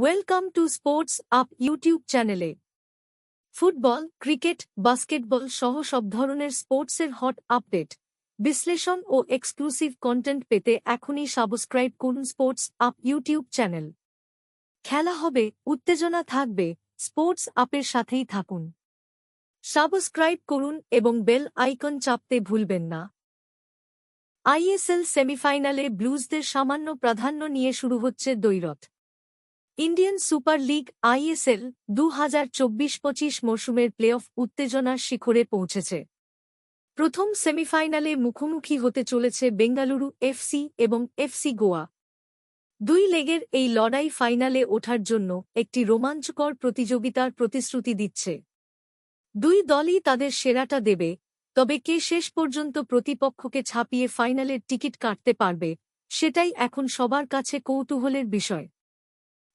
Welcome to sports up YouTube চ্যানেলে football cricket basketball সহ সব ধরনের স্পোর্টসের হট আপডেট বিশ্লেষণ ও এক্সক্লুসিভ কন্টেন্ট পেতে এখনই সাবস্ক্রাইব করুন স্পোর্টস আপ ইউটিউব চ্যানেল খেলা হবে, উত্তেজনা থাকবে স্পোর্টস আপের সাথেই থাকুন। সাবস্ক্রাইব করুন এবং বেল আইকন চাপতে ভুলবেন না। আইএসএল সেমিফাইনালে ব্লুজদের সামান্য প্রাধান্য নিয়ে শুরু হচ্ছে দৈরথ। ইন্ডিয়ান সুপার লিগ আইএসএল দু হাজার চব্বিশ পঁচিশ মরশুমের প্লেঅফ উত্তেজনার শিখরে পৌঁছেছে। প্রথম সেমিফাইনালে মুখোমুখি হতে চলেছে বেঙ্গালুরু এফসি এবং এফসি গোয়া। দুই লেগের এই লড়াই ফাইনালে ওঠার জন্য একটি রোমাঞ্চকর প্রতিযোগিতার প্রতিশ্রুতি দিচ্ছে। দুই দলই তাদের সেরাটা দেবে, তবে কে শেষ পর্যন্ত প্রতিপক্ষকে ছাপিয়ে ফাইনালের টিকিট কাটতে পারবে, সেটাই এখন সবার কাছে কৌতূহলের বিষয়।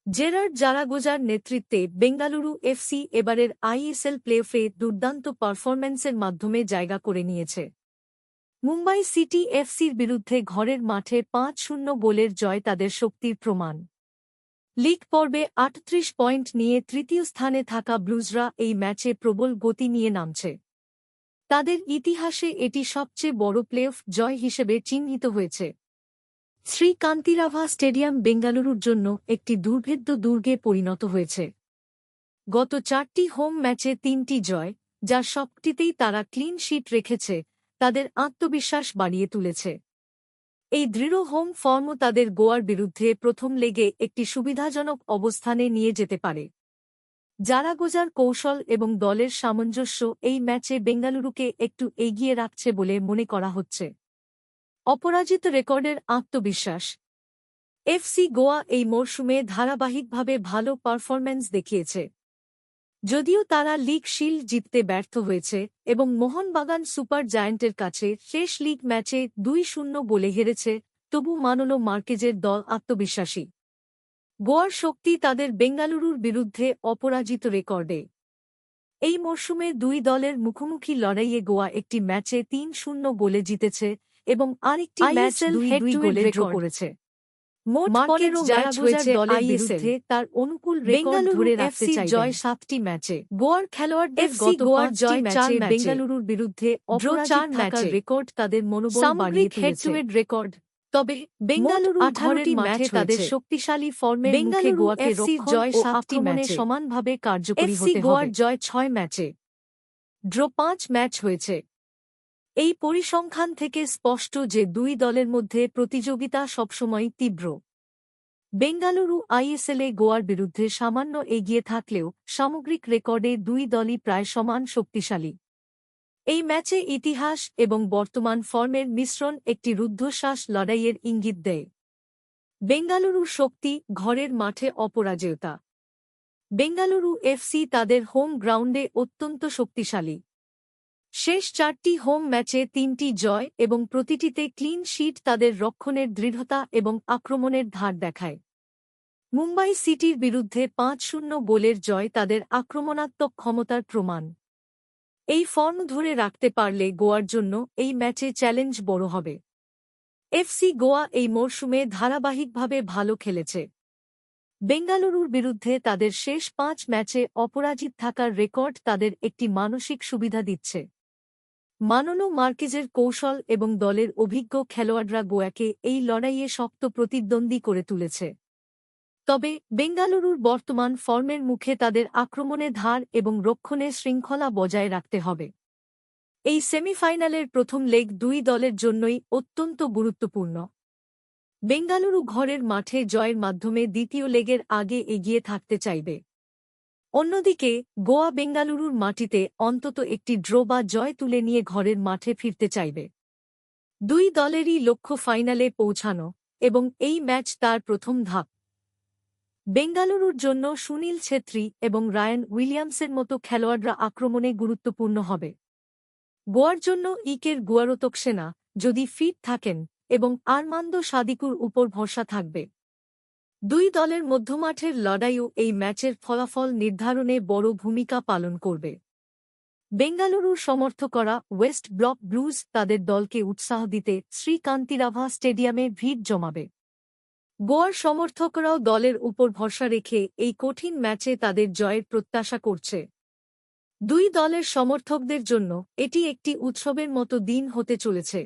জেরার্ড জারাগোজার নেতৃত্বে বেঙ্গালুরু এফসি এবারের আইএসএল প্লেঅফে দুর্দান্ত পারফরম্যান্সের মাধ্যমে জায়গা করে নিয়েছে। মুম্বাই সিটি এফসির বিরুদ্ধে ঘরের মাঠে পাঁচ শূন্য গোলের জয় তাদের শক্তির প্রমাণ। লিগ পর্বে আটত্রিশ পয়েন্ট নিয়ে তৃতীয় স্থানে থাকা ব্লুজরা এই ম্যাচে প্রবল গতি নিয়ে নামছে। তাদের ইতিহাসে এটি সবচেয়ে বড় প্লেঅফ জয় হিসেবে চিহ্নিত হয়েছে। শ্রীকান্তিরাভা স্টেডিয়াম বেঙ্গালুরুর জন্য একটি দুর্ভেদ্য দুর্গে পরিণত হয়েছে। গত চারটি হোম ম্যাচে তিনটি জয়, যা সবটিতেই তারা ক্লিন শিট রেখেছে, তাদের আত্মবিশ্বাস বাড়িয়ে তুলেছে। এই দৃঢ় হোম ফর্মও তাদের গোয়ার বিরুদ্ধে প্রথম লেগে একটি সুবিধাজনক অবস্থানে নিয়ে যেতে পারে। জারাগোজার কৌশল এবং দলের সামঞ্জস্য এই ম্যাচে বেঙ্গালুরুকে একটু এগিয়ে রাখছে বলে মনে করা হচ্ছে। অপরাজিত রেকর্ডের আত্মবিশ্বাস। এফসি গোয়া এই মরশুমে ধারাবাহিকভাবে ভালো পারফরম্যান্স দেখিয়েছে। যদিও তারা লিগ শিল্ড জিততে ব্যর্থ হয়েছে এবং মোহনবাগান সুপার জায়ান্টের কাছে শেষ লিগ ম্যাচে দুই শূন্য বলে হেরেছে, তবু মানল মার্কেজের দল আত্মবিশ্বাসী। গোয়ার শক্তি তাদের বেঙ্গালুরুর বিরুদ্ধে অপরাজিত রেকর্ডে। এই মরশুমে দুই দলের মুখোমুখি লড়াইয়ে গোয়া একটি ম্যাচে তিন শূন্য গোলে জিতেছে এবং আরেকটি ম্যাচ দুই head দুই গোলে ড্র করেছে। মোট পনেরো ম্যাচ হয়েছে দলের বিরুদ্ধে। তার অনুকূল রেকর্ড ধরে রাখতে FC জয় সাতটি ম্যাচে। গোয়ার খেলোয়াড়দের FC গত গোয়ার জয় চার বেঙ্গালুরুর বিরুদ্ধে চার থাকার ম্যাচে। রেকর্ড তাদের মনোবল বাড়িয়ে হেড টু হেড রেকর্ড তবে বেঙ্গালুরু আঠারোটি ম্যাচে তাদের শক্তিশালী ফর্মে মুখে গোয়াকে জয় সাতটি ম্যাচে। সমানভাবে কার্যকরী হতে গোয়ার জয় ছয় ম্যাচে। ড্র পাঁচ ম্যাচ হয়েছে। এই পরিসংখ্যান থেকে স্পষ্ট যে দুই দলের মধ্যে প্রতিযোগিতা সবসময় তীব্র। বেঙ্গালুরু আইএসএলে গোয়ার বিরুদ্ধে সামান্য এগিয়ে থাকলেও সামগ্রিক রেকর্ডে দুই দলই প্রায় সমান শক্তিশালী। এই ম্যাচে ইতিহাস এবং বর্তমান ফর্মের মিশ্রণ একটি রুদ্ধশ্বাস লড়াইয়ের ইঙ্গিত দেয়। বেঙ্গালুরুর শক্তি ঘরের মাঠে অপরাজয়তা। বেঙ্গালুরু এফসি তাদের হোম গ্রাউন্ডে অত্যন্ত শক্তিশালী। শেষ চারটি হোম ম্যাচে তিনটি জয় এবং প্রতিটিতে ক্লিন শিট তাদের রক্ষণের দৃঢ়তা এবং আক্রমণের ধার দেখায়। মুম্বাই সিটির বিরুদ্ধে পাঁচ শূন্য গোলের জয় তাদের আক্রমণাত্মক ক্ষমতার প্রমাণ। এই ফর্ম ধরে রাখতে পারলে গোয়ার জন্য এই ম্যাচে চ্যালেঞ্জ বড় হবে। এফসি গোয়া এই মরশুমে ধারাবাহিকভাবে ভালো খেলেছে। বেঙ্গালুরুর বিরুদ্ধে তাদের শেষ পাঁচ ম্যাচে অপরাজিত থাকার রেকর্ড তাদের একটি মানসিক সুবিধা দিচ্ছে। মাননো মার্কেজের কৌশল এবং দলের অভিজ্ঞ খেলোয়াড়রা গোয়াকে এই লড়াইয়ে শক্ত প্রতিদ্বন্দ্বী করে তুলেছে। তবে বেঙ্গালুরুর বর্তমান ফর্মের মুখে তাদের আক্রমণে ধার এবং রক্ষণে শৃঙ্খলা বজায় রাখতে হবে। এই সেমিফাইনালের প্রথম লেগ দুই দলের জন্যই অত্যন্ত গুরুত্বপূর্ণ। বেঙ্গালুরু ঘরের মাঠে জয়ের মাধ্যমে দ্বিতীয় লেগের আগে এগিয়ে থাকতে চাইবে। অন্যদিকে, গোয়া বেঙ্গালুরুর মাটিতে অন্তত একটি ড্র বা জয় তুলে নিয়ে ঘরের মাঠে ফিরতে চাইবে। দুই দলেরই লক্ষ্য ফাইনালে পৌঁছানো এবং এই ম্যাচ তার প্রথম ধাপ। বেঙ্গালুরুর জন্য সুনীল ছেত্রী এবং রায়ান উইলিয়ামসের মতো খেলোয়াড়রা আক্রমণে গুরুত্বপূর্ণ হবে। গোয়ার জন্য ইকের গুয়ারতক সেনা যদি ফিট থাকেন এবং আরমান্দ সাদিকুর উপর ভরসা থাকবে। দুই দলের মধ্যমাঠের লড়াইও এই ম্যাচের ফলাফল নির্ধারণে বড় ভূমিকা পালন করবে। বেঙ্গালুরুর সমর্থকরা ওয়েস্ট ব্লক ব্লুজ তাদের দলকে উৎসাহ দিতে শ্রীকান্তিরাভা স্টেডিয়ামে ভিড় জমাবে। গোয়ার সমর্থকরাও দলের উপর ভরসা রেখে এই কঠিন ম্যাচে তাদের জয়ের প্রত্যাশা করছে। দুই দলের সমর্থকদের জন্য এটি একটি উৎসবের মতো দিন হতে চলেছে।